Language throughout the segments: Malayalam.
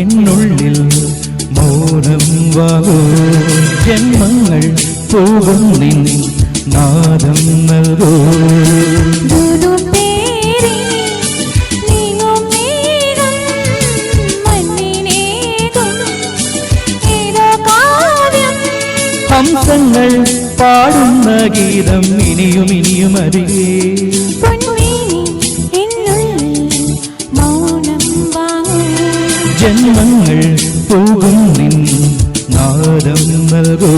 എന്നുള്ളിൽ മൗനം വാകൂ. ജന്മങ്ങൾ പോകും നിൻ നാദം നൽകൂ. ഹംസങ്ങൾ പാടുന്ന ഗീതം ഇനിയും ഇനിയും അരികേ. ജന്മങ്ങൾ പോകും നിൻ നാദം നൽകൂ.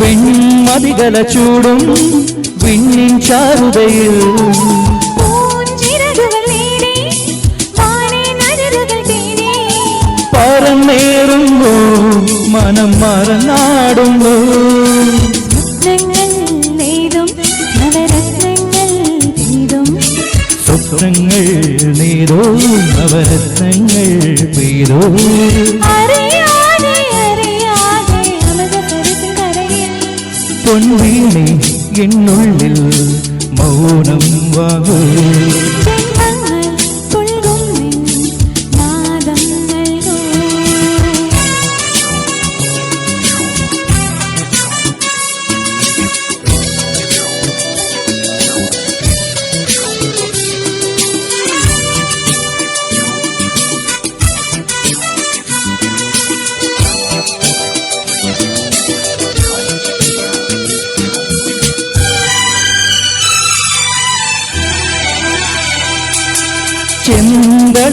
വെൺമതികല ചൂടും വിണ്ണിൻ ചാരുതയിൽ. പറന്നേറുന്നു മനം മറന്നാടുന്നു. സ്വപ്നങ്ങൾ നീരോ നവരത്നങ്ങൾ പെയ്തോ അറിയാതെ പൊൻവീണി എന്നുള്ളിൽ മൗനം വാങ്ങൂ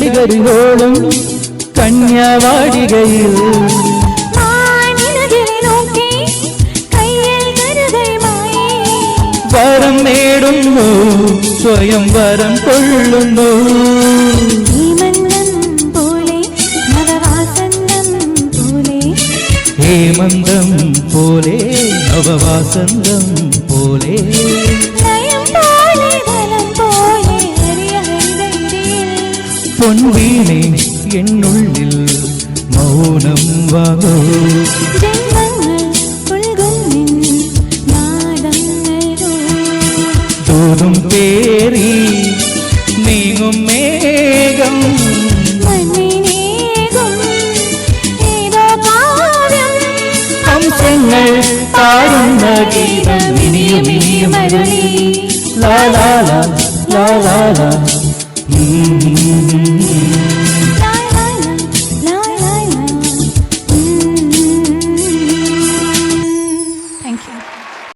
ചെന്തളികരിലോളും കന്യാവാടികയിൽ. വരം നേടുന്നു സ്വയം വരം കൊള്ളുന്നു. ഹേമന്തം പോലെ നവവാസന്തം പോലെ പൊൻവീണി എന്നുള്ളിൽ മൗനം വകോ തോതും പേറി നീങ്ങും മേഘം. ഹംസങ്ങൾ പാടുന്ന ഗീതം ഇനിയും ഇനിയും ലാലാല ലാ. Mm-hmm.